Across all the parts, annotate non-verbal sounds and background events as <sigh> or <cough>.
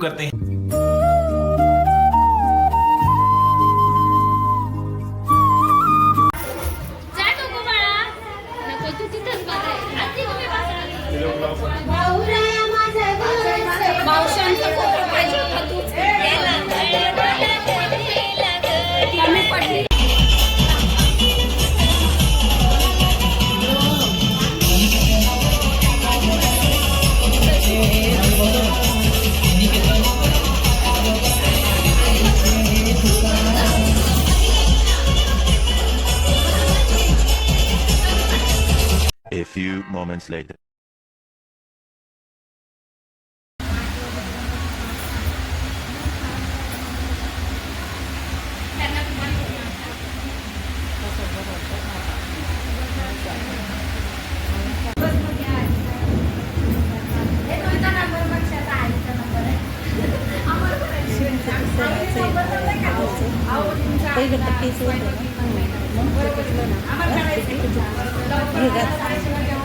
शुरू करते हैं। तिथंच moments later. Thank you.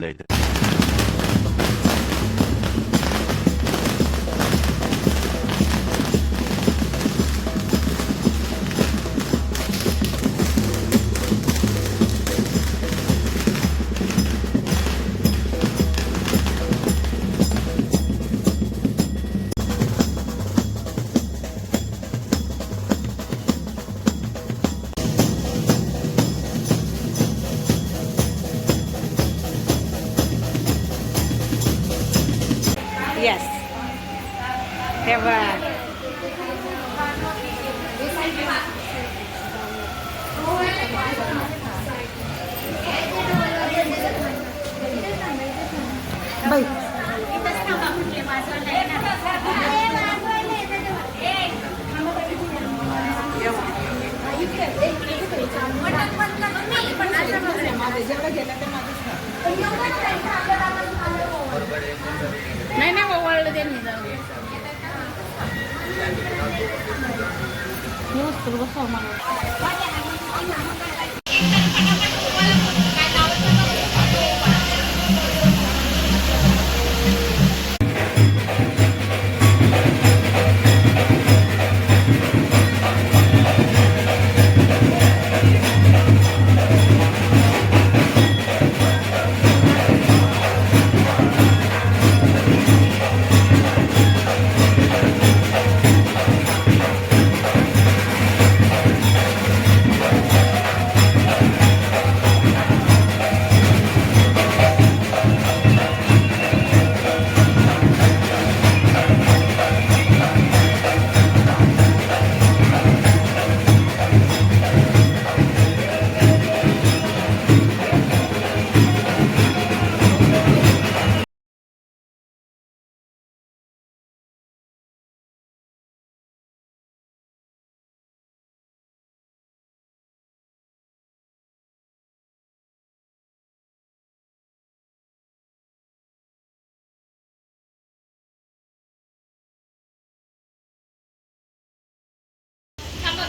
Translate. बाई. नाही नाही ओवाळलं त्यांनी जाऊ दे. व्यवस्थित बसव मला थांबा मी आले.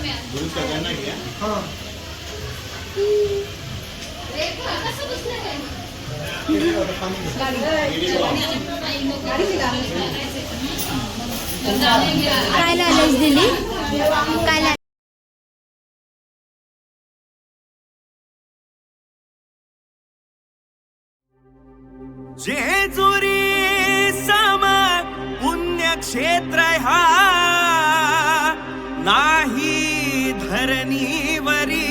रे, कसं बसलं काय? लालच दिली काय लाल जेजुरी सम पुण्यक्षेत्र हा धरणीवरी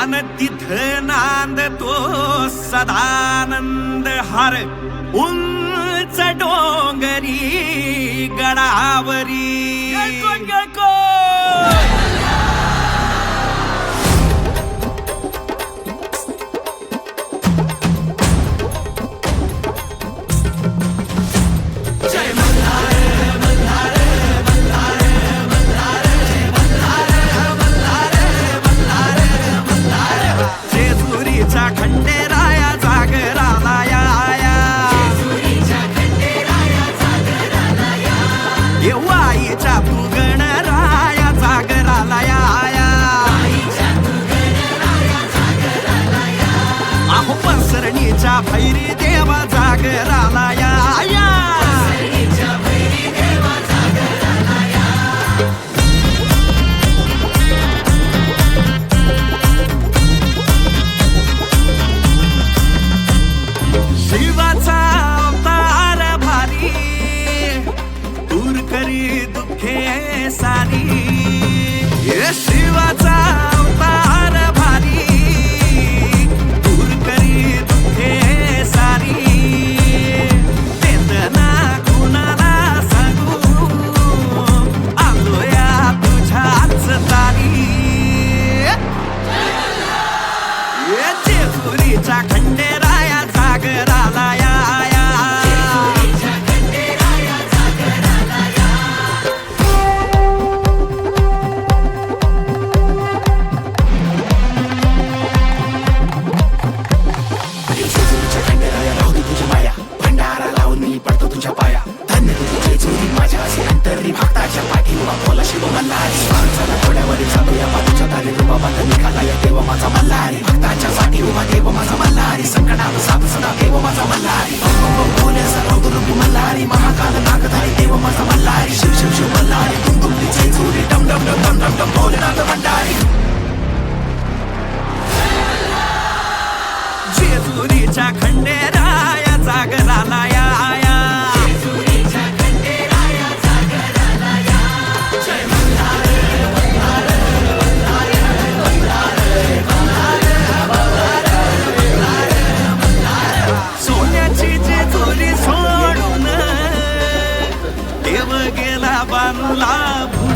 अनतिथ नांद तो सदानंद हर उंच डोंगरी गडावरी गळको गळकोट भैरी देवा जागराला या शिवाचा अवतार भारी दूर करी दुःखे सारी। शिवाचा मल्हारी भक्ताच्या साठी उभा देव माझा मल्हारी संकटावर साथ सदा देव माझा मल्हारी. बम बम बोले सर्व दुरुपी मल्हारी महाकाल नागधारी देव माझा मल्हारी. शिव शिव शिव मल्हारी तुम तुम तिचे चोरी डम डम डम डम डम डम भोलेनाथ भंडारी. जेजुरीच्या खंडेराया जागराला या no lado.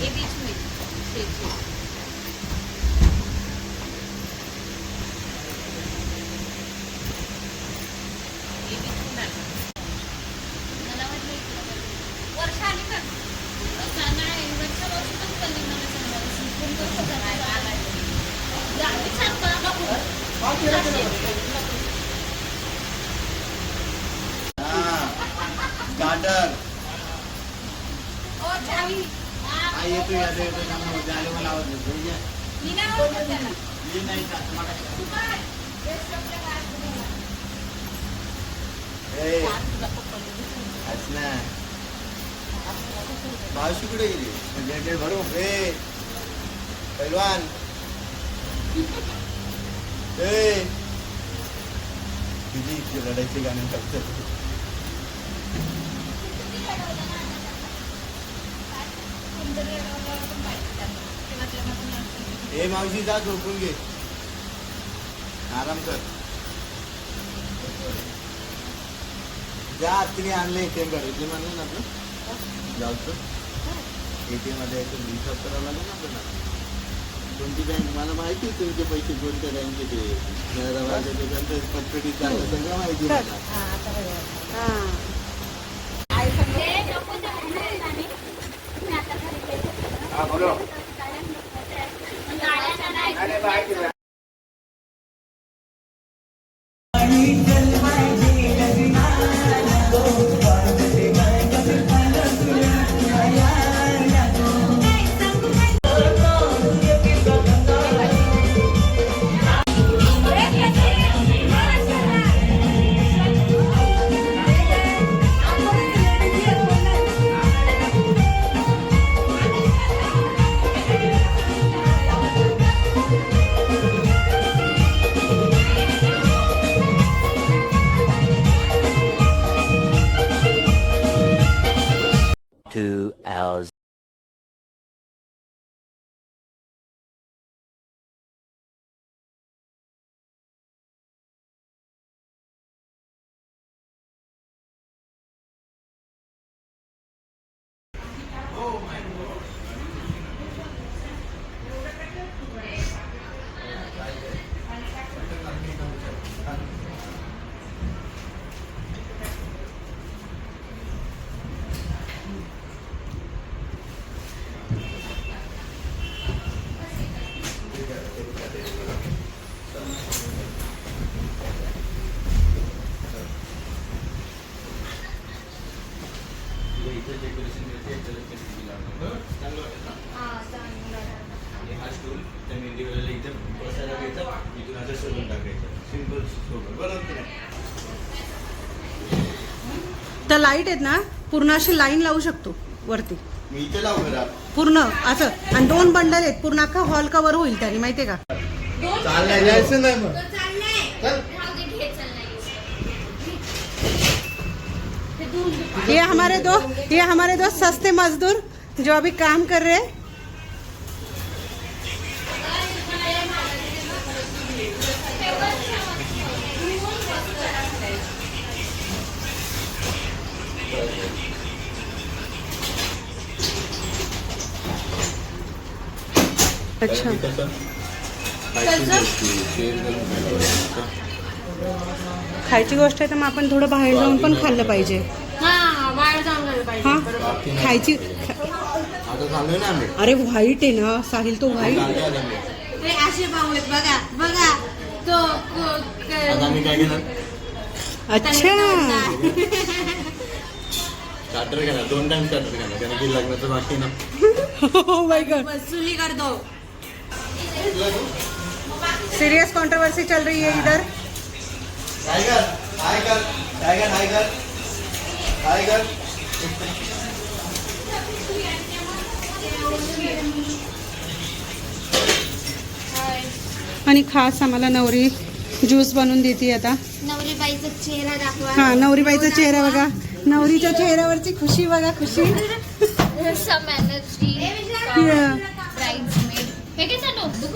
ये बीच में ठीक ठीक ये बीच में डाल मला वाटलं इकडं बघ. वर्षा आली का वर्षा नाही वर्षा वर्षी पण कधी मला सांगा फोन कसं करायला आलाय आम्ही सांगतो नको स्टार्टर ओ चावी हा येतो येतो येतो त्यामुळे जायला मला आवाज येतो ये. मी नाही ओळखत त्याला मी नाही का तुम्हाला तू काय रेस्टॉरंटच्या बाहेर गेला. ए तुला पकडलं. हसना मावशी कुठे गेली? म्हणजे भरू हे पैलवान ए तुझी इतकी रडायची गाणं टाकतात ए मावशी जा झोपून घे. आराम कर. जा तिने आणलं एटीएम कार्ड एटीएम आणलं ना आपलं जाऊचं एटीएममध्ये याचं रिचार्ज करावं लागेल ना आपल्याला. कोणती बँक मला माहिती आहे तुमचे पैसे कोणत्या बँकेचे सगळं माहिती आहे मला. त्या लाइट आहेत ना पूर्ण अशी लाईन लावू शकतो वरती मी इथे लावू घरात पूर्ण असं आणि दोन बंडल आहेत पूर्ण अख्खा हॉल कव्हर होईल त्याने माहितीये का चाललंय जायचं नाही मग तो चाललाय. चल. राहू दे, घे चाललाय. ये हमारे दो ये हमारे दो सस्ते मजदूर जो अभी काम कर रहे हैं अच्छा. खायची गोष्टी, आहे तर मग आपण थोडं बाहेर जाऊन पण खाल्लं पाहिजे. हा हा. खायची अरे व्हाईट आहे ना साहिल तो व्हाईट. बघा बघा. तो अच्छा. दोन टाइम लग्नाचं बाकी ना. <laughs> सीरियस कंट्रोवर्सी चल रही है इधर। Tiger tiger tiger tiger tiger आणि खास आम्हाला नवरी ज्यूस बनवून देते आता. नवरी बाईचा चेहरा दाखवा. हा नवरीबाईचा चेहरा बघा. नवरीच्या चेहऱ्यावरची खुशी बघा खुशी. <laughs>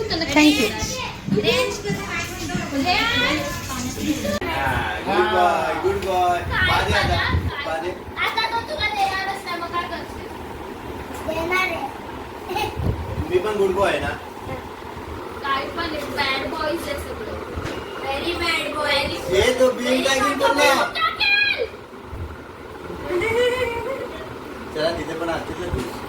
Thank you good boy? मी पण गुड बॉय आहे ना काय पण बॅड बॉईज आहे सगळे व्हेरी बॅड बॉय हे तो बिल चला तिथे पण असतील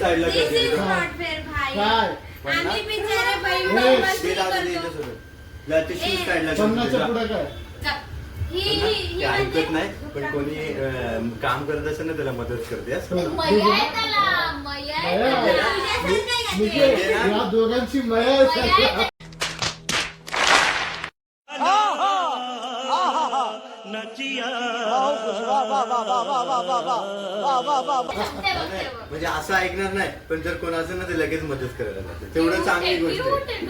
साईडला कर This is तिथे. not fair, भाई. काय पण ना? आम्ही बिचारे बाई हे, बाई ते मस्ती जाऊ दे करतो. त्याच्यासोबत. जा ते शूज साईडला कर पन्नासच्या तिथे. पुढे काय ही पण ना, ही ते ही ऐकत म्हणजे नाही पण कोणी अं, काम करत असेल ना त्याला मदत करते असं. मया आहे त्याला. मया आहे मया? त्याला. म्हणजे या दोघांची मया आहे बघ. म्हणजे असं ऐकणार नाही पण जर कोण असेल ना ते लगेच मदत करायला लागते. तेवढं चांगली गोष्ट आहे.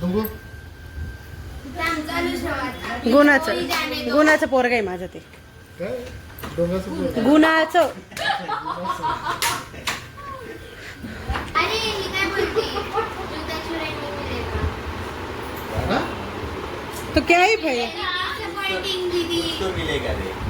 ठेवा. गुणाचं गुणाचं पोरग आहे माझं ते. गुणाचं? तो क्या है भाई? तो मिलेगा रे?